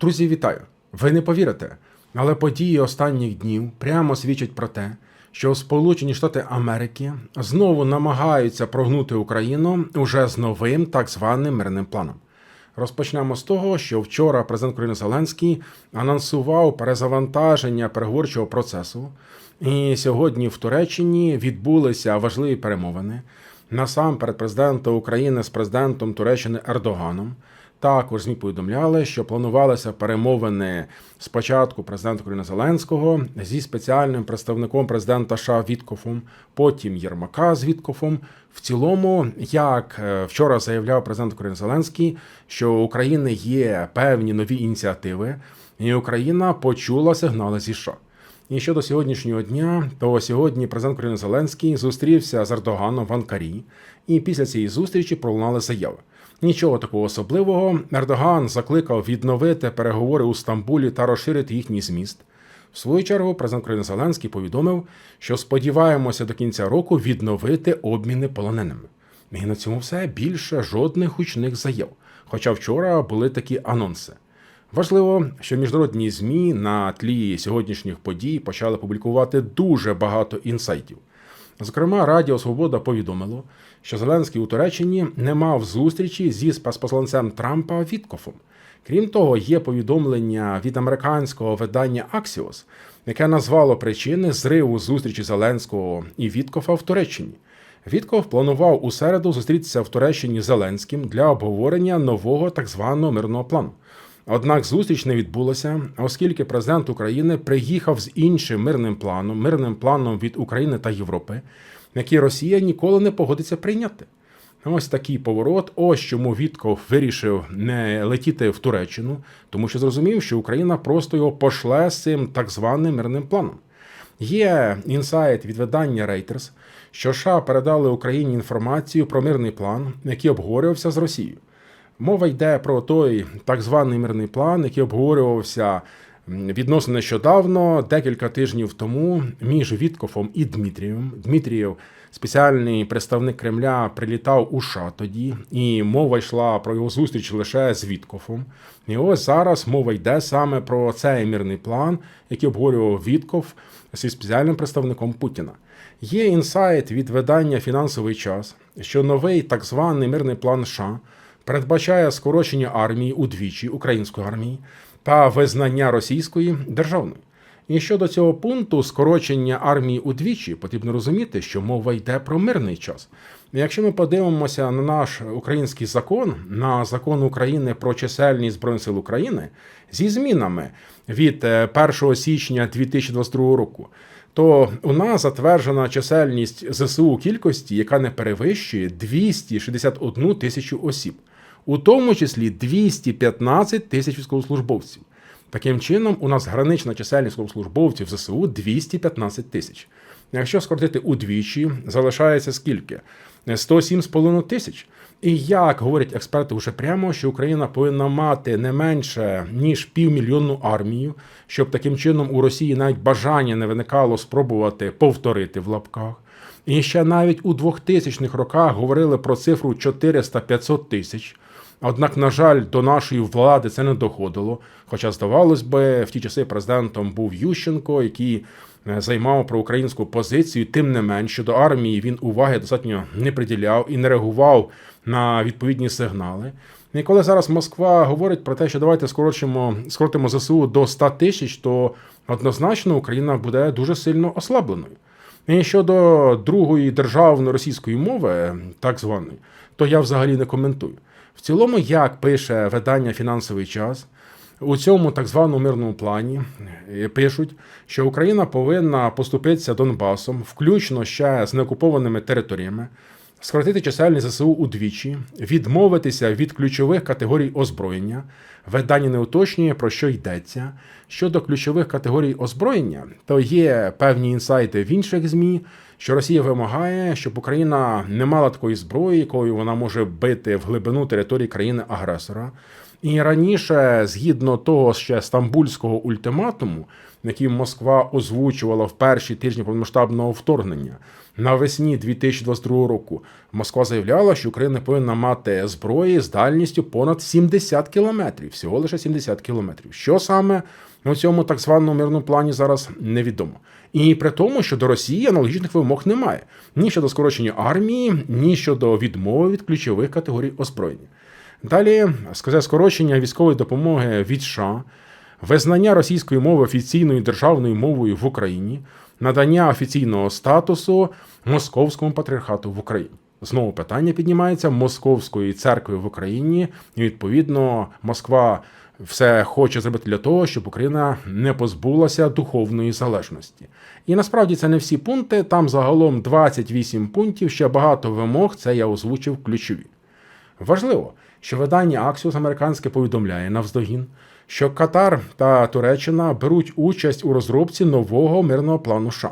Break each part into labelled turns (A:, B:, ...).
A: Друзі, вітаю! Ви не повірите, але події останніх днів прямо свідчать про те, що Сполучені Штати Америки знову намагаються прогнути Україну уже з новим так званим мирним планом. Розпочнемо з того, що вчора президент України Зеленський анонсував перезавантаження переговорчого процесу, і сьогодні в Туреччині відбулися важливі перемовини. Насамперед, президента України з президентом Туреччини Ердоганом. Також ЗМІ повідомляли, що планувалися перемовини спочатку президента України Зеленського зі спеціальним представником президента США Віткофом, потім Єрмака з Віткофом. В цілому, як е, вчора заявляв президент України Зеленський, що у України є певні нові ініціативи, і Україна почула сигнали зі США. І щодо сьогоднішнього дня, то сьогодні президент України Зеленський зустрівся з Ердоганом в Анкарі, і після цієї зустрічі пролунали заяви. Нічого такого особливого. Ердоган закликав відновити переговори у Стамбулі та розширити їхній зміст. В свою чергу, президент України Зеленський повідомив, що сподіваємося до кінця року відновити обміни полоненими. І на цьому все більше жодних гучних заяв. Хоча вчора були такі анонси. Важливо, що міжнародні змі на тлі сьогоднішніх подій почали публікувати дуже багато інсайтів. Зокрема, Радіо Свобода повідомило, що Зеленський у Туреччині не мав зустрічі зі спецпосланцем Трампа Віткофом. Крім того, є повідомлення від американського видання Axios, яке назвало причини зриву зустрічі Зеленського і Віткофа в Туреччині. Вітков планував у середу зустрітися в Туреччині з Зеленським для обговорення нового так званого мирного плану. Однак зустріч не відбулася, оскільки президент України приїхав з іншим мирним планом, мирним планом від України та Європи, який Росія ніколи не погодиться прийняти. Ось такий поворот. Ось чому Вітков вирішив не летіти в Туреччину, тому що зрозумів, що Україна просто його пошле з цим так званим мирним планом. Є інсайт від видання Reuters, що США передали Україні інформацію про мирний план, який обговорювався з Росією. Мова йде про той так званий мирний план, який обговорювався відносно нещодавно, декілька тижнів тому, між Віткофом і Дмитрієм. Дмитрієв, спеціальний представник Кремля, прилітав у США тоді, і мова йшла про його зустріч лише з Віткофом. І ось зараз мова йде саме про цей мирний план, який обговорював Вітков зі спеціальним представником Путіна. Є інсайт від видання Фінансовий час, що новий так званий мирний план США передбачає скорочення армії удвічі української армії та визнання російської державної. І щодо цього пункту скорочення армії удвічі, потрібно розуміти, що мова йде про мирний час. Якщо ми подивимося на наш український закон, на закон України про чисельність Збройних сил України зі змінами від 1 січня 2022 року, то у нас затверджена чисельність ЗСУ кількості, яка не перевищує 261 тисячу осіб у тому числі 215 тисяч військовослужбовців. Таким чином, у нас гранична чисельність військовослужбовців ЗСУ 215 тисяч. Якщо скоротити удвічі, залишається скільки? 107,5 тисяч. І як говорять експерти вже прямо, що Україна повинна мати не менше ніж півмільйонну армію, щоб таким чином у Росії навіть бажання не виникало спробувати повторити в лапках. І ще навіть у 2000-х роках говорили про цифру 400-500 тисяч. Однак, на жаль, до нашої влади це не доходило. Хоча, здавалось би, в ті часи президентом був Ющенко, який е, займав проукраїнську позицію. Тим не менше до армії він уваги достатньо не приділяв і не реагував на відповідні сигнали. І коли зараз Москва говорить про те, що давайте скорочимо, скоротимо ЗСУ до 100 тисяч, то однозначно Україна буде дуже сильно ослабленою. І щодо другої державної російської мови, так званої, то я взагалі не коментую. В цілому, як пише видання Фінансовий час, у цьому так званому мирному плані е, пишуть, що Україна повинна поступитися Донбасом, включно ще з неокупованими територіями, скоротити чисельність ЗСУ удвічі, відмовитися від ключових категорій озброєння. Видання не уточнює, про що йдеться. Щодо ключових категорій озброєння, то є певні інсайти в інших ЗМІ, що Росія вимагає, щоб Україна не мала такої зброї, якою вона може бити в глибину території країни-агресора. І раніше, згідно того ще стамбульського ультиматуму, який Москва озвучувала в перші тижні повномасштабного вторгнення навесні 2022 року, Москва заявляла, що Україна повинна мати зброї з дальністю понад 70 кілометрів, всього лише 70 кілометрів. Що саме у цьому так званому мирному плані зараз невідомо. І при тому, що до Росії аналогічних вимог немає ні щодо скорочення армії, ні щодо відмови від ключових категорій озброєння. Далі сказати, скорочення військової допомоги від США, визнання російської мови офіційною державною мовою в Україні, надання офіційного статусу московському патріархату в Україні. Знову питання піднімається московської церкви в Україні, і відповідно Москва все хоче зробити для того, щоб Україна не позбулася духовної залежності. І насправді це не всі пункти. Там загалом 28 пунктів, ще багато вимог. Це я озвучив ключові. Важливо, що видання Axios американське повідомляє навздогін, що Катар та Туреччина беруть участь у розробці нового мирного плану США.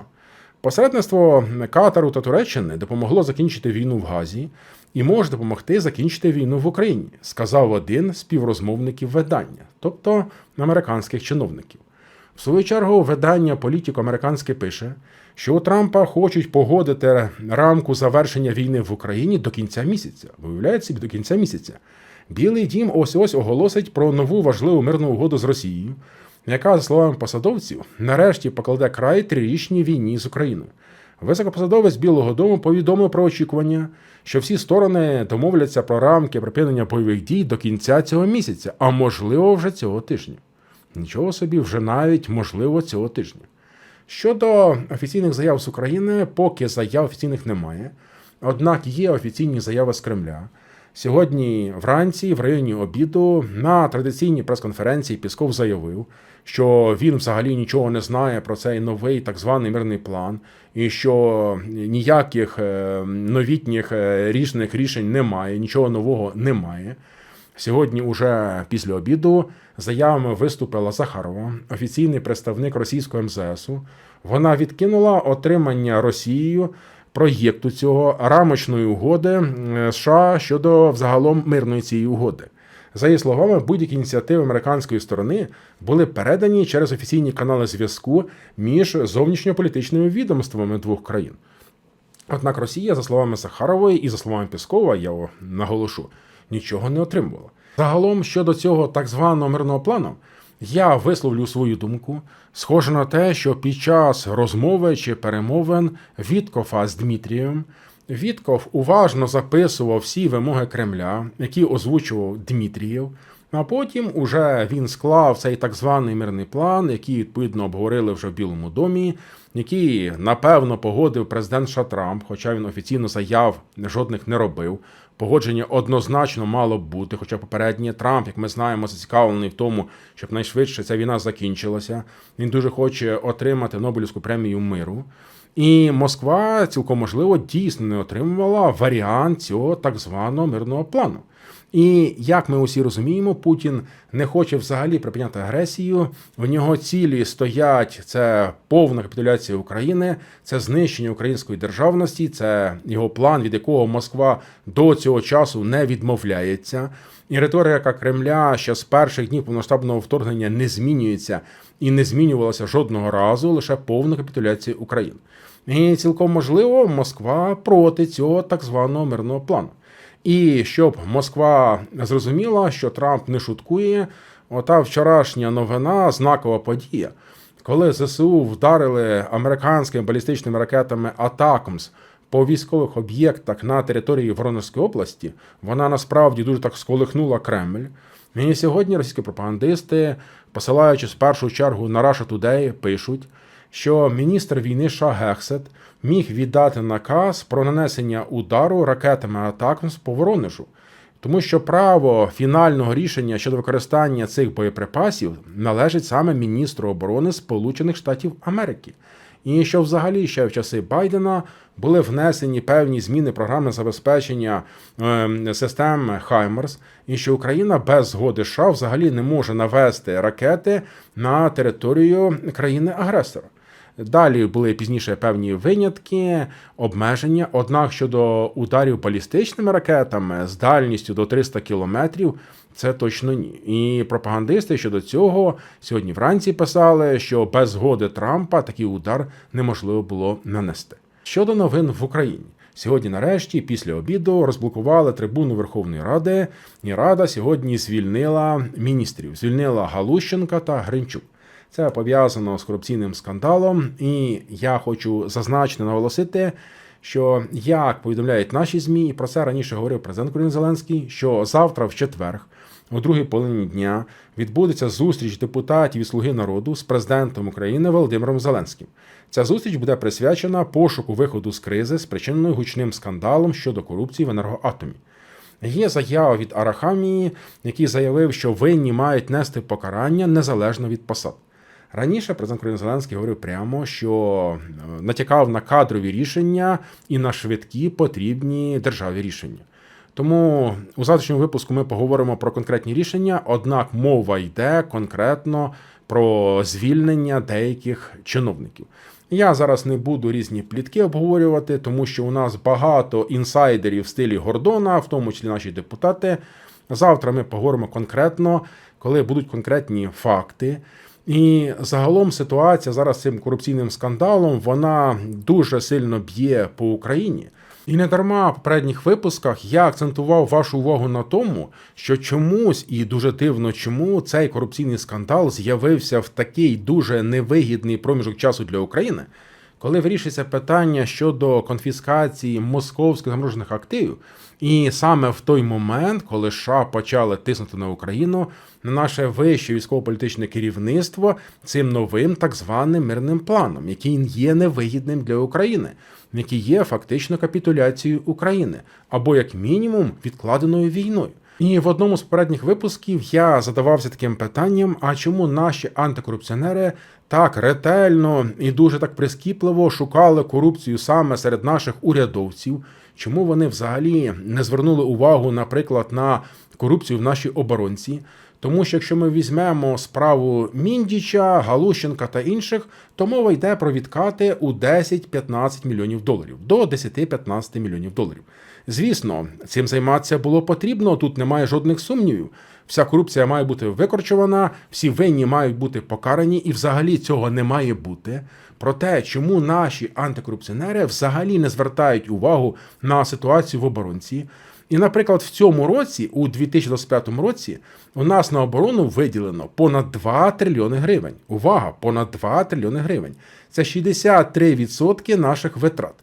A: Посередництво Катару та Туреччини допомогло закінчити війну в Газі і може допомогти закінчити війну в Україні, сказав один з співрозмовників видання, тобто американських чиновників. В свою чергу, видання Політіко американське пише, що у Трампа хочуть погодити рамку завершення війни в Україні до кінця місяця. Виявляють собі до кінця місяця. Білий дім ось ось оголосить про нову важливу мирну угоду з Росією, яка, за словами посадовців, нарешті покладе край трирічній війні з Україною. Високопосадовець Білого Дому повідомив про очікування, що всі сторони домовляться про рамки припинення бойових дій до кінця цього місяця, а можливо, вже цього тижня. Нічого собі, вже навіть можливо цього тижня. Щодо офіційних заяв з України, поки заяв офіційних немає. Однак є офіційні заяви з Кремля. Сьогодні вранці, в районі обіду, на традиційній прес-конференції Пісков заявив, що він взагалі нічого не знає про цей новий так званий мирний план, і що ніяких е, новітніх е, різних рішень немає, нічого нового немає. Сьогодні, уже після обіду, заявами виступила Захарова, офіційний представник російського МЗСу. Вона відкинула отримання Росією проєкту цього рамочної угоди США щодо взагалом мирної цієї угоди. За її словами, будь-які ініціативи американської сторони були передані через офіційні канали зв'язку між зовнішньополітичними відомствами двох країн. Однак Росія, за словами Сахарової і за словами Піскова, я наголошу, нічого не отримувала. Загалом щодо цього так званого мирного плану, я висловлю свою думку, схоже на те, що під час розмови чи перемовин Віткофа з Дмитрієм Вітков уважно записував всі вимоги Кремля, які озвучував Дмитрієв. А потім уже він склав цей так званий мирний план, який відповідно обговорили вже в Білому домі, який напевно погодив президент США Трамп, хоча він офіційно заяв жодних не робив. Погодження однозначно мало б бути, хоча попередній Трамп, як ми знаємо, зацікавлений в тому, щоб найшвидше ця війна закінчилася. Він дуже хоче отримати Нобелівську премію миру. І Москва цілком можливо дійсно не отримувала варіант цього так званого мирного плану. І як ми усі розуміємо, Путін не хоче взагалі припиняти агресію. В нього цілі стоять це повна капітуляція України, це знищення української державності, це його план, від якого Москва до цього часу не відмовляється. І риторика Кремля ще з перших днів повноштабного вторгнення не змінюється і не змінювалася жодного разу лише повна капітуляція України. І цілком можливо, Москва проти цього так званого мирного плану. І щоб Москва зрозуміла, що Трамп не шуткує, ота вчорашня новина, знакова подія, коли ЗСУ вдарили американськими балістичними ракетами Атакмс по військових об'єктах на території Воронежської області, вона насправді дуже так сколихнула Кремль. І сьогодні російські пропагандисти, посилаючись в першу чергу на Russia Today, пишуть що міністр війни США Гексет міг віддати наказ про нанесення удару ракетами Атакмс по Воронежу, тому що право фінального рішення щодо використання цих боєприпасів належить саме міністру оборони Сполучених Штатів Америки. І що взагалі ще в часи Байдена були внесені певні зміни програми забезпечення ем, систем Хаймерс, і що Україна без згоди США взагалі не може навести ракети на територію країни-агресора. Далі були пізніше певні винятки, обмеження. Однак щодо ударів балістичними ракетами з дальністю до 300 кілометрів. Це точно ні. І пропагандисти щодо цього сьогодні вранці писали, що без згоди Трампа такий удар неможливо було нанести. Щодо новин в Україні. Сьогодні, нарешті, після обіду, розблокували трибуну Верховної Ради, і Рада сьогодні звільнила міністрів, звільнила Галущенка та Гринчук. Це пов'язано з корупційним скандалом, і я хочу зазначити наголосити, що як повідомляють наші змі, і про це раніше говорив президент України Зеленський, що завтра, в четверг, у другій половині дня, відбудеться зустріч депутатів і слуги народу з президентом України Володимиром Зеленським. Ця зустріч буде присвячена пошуку виходу з кризи, спричиненою гучним скандалом щодо корупції в енергоатомі. Є заява від Арахамії, який заявив, що винні мають нести покарання незалежно від посад. Раніше президент України Зеленський говорив прямо, що е, натякав на кадрові рішення і на швидкі потрібні державі рішення. Тому у завтрашньому випуску ми поговоримо про конкретні рішення, однак мова йде конкретно про звільнення деяких чиновників. Я зараз не буду різні плітки обговорювати, тому що у нас багато інсайдерів в стилі Гордона, в тому числі наші депутати. Завтра ми поговоримо конкретно, коли будуть конкретні факти. І загалом ситуація зараз з цим корупційним скандалом вона дуже сильно б'є по Україні. І не дарма в попередніх випусках я акцентував вашу увагу на тому, що чомусь і дуже дивно, чому цей корупційний скандал з'явився в такий дуже невигідний проміжок часу для України, коли вирішується питання щодо конфіскації московських заморожених активів, і саме в той момент, коли США почали тиснути на Україну, на наше вище військово-політичне керівництво цим новим так званим мирним планом, який є невигідним для України, який є фактично капітуляцією України, або як мінімум відкладеною війною. І в одному з попередніх випусків я задавався таким питанням: а чому наші антикорупціонери так ретельно і дуже так прискіпливо шукали корупцію саме серед наших урядовців? Чому вони взагалі не звернули увагу, наприклад, на корупцію в нашій оборонці? Тому що якщо ми візьмемо справу Міндіча, Галущенка та інших, то мова йде про відкати у 10-15 мільйонів доларів до 10-15 мільйонів доларів. Звісно, цим займатися було потрібно. Тут немає жодних сумнівів. Вся корупція має бути викорчувана, всі винні мають бути покарані, і взагалі цього не має бути. Про те, чому наші антикорупціонери взагалі не звертають увагу на ситуацію в оборонці. І, наприклад, в цьому році, у 2025 році, у нас на оборону виділено понад 2 трильйони гривень. Увага! Понад 2 трильйони гривень. Це 63% наших витрат.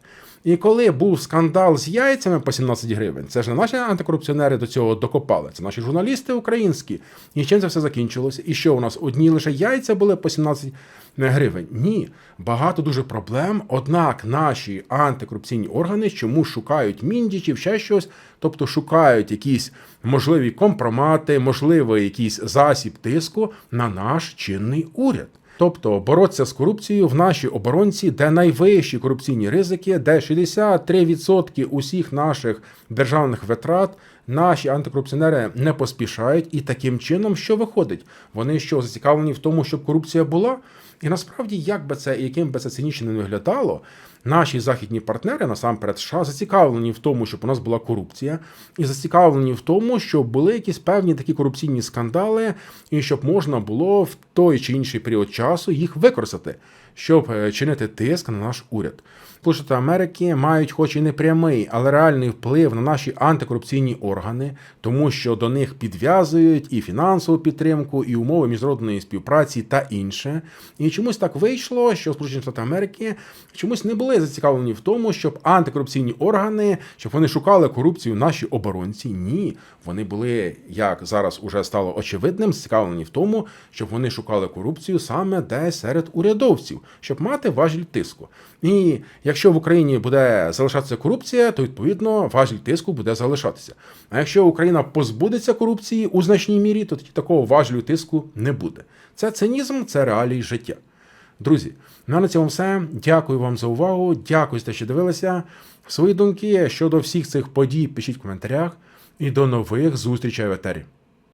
A: І коли був скандал з яйцями по 17 гривень, це ж не наші антикорупціонери до цього докопали, це наші журналісти українські. І чим це все закінчилося? І що у нас одні лише яйця були по 17 гривень? Ні, багато дуже проблем. Однак наші антикорупційні органи чому шукають міндічів, ще щось, тобто шукають якісь можливі компромати, можливий якийсь засіб тиску на наш чинний уряд. Тобто боротися з корупцією в нашій оборонці, де найвищі корупційні ризики, де 63% усіх наших державних витрат наші антикорупціонери не поспішають, і таким чином, що виходить, вони що зацікавлені в тому, щоб корупція була. І насправді, як би це яким би це цинічно не виглядало, наші західні партнери, насамперед США, зацікавлені в тому, щоб у нас була корупція, і зацікавлені в тому, щоб були якісь певні такі корупційні скандали, і щоб можна було в той чи інший період часу їх використати, щоб е, чинити тиск на наш уряд. Сполучені Америки мають, хоч і не прямий, але реальний вплив на наші антикорупційні органи, тому що до них підв'язують і фінансову підтримку, і умови міжнародної співпраці та інше. І чомусь так вийшло, що Сполучені Штати Америки чомусь не були зацікавлені в тому, щоб антикорупційні органи, щоб вони шукали корупцію в нашій оборонці. Ні, вони були, як зараз уже стало очевидним, зацікавлені в тому, щоб вони шукали корупцію саме десь серед урядовців, щоб мати важіль тиску. І якщо в Україні буде залишатися корупція, то відповідно важіль тиску буде залишатися. А якщо Україна позбудеться корупції у значній мірі, то такого важлю тиску не буде. Це цинізм, це реалії життя. Друзі, ну а на цьому все. Дякую вам за увагу. Дякую за що дивилися. Свої думки щодо всіх цих подій пишіть в коментарях. І до нових зустрічей в етері.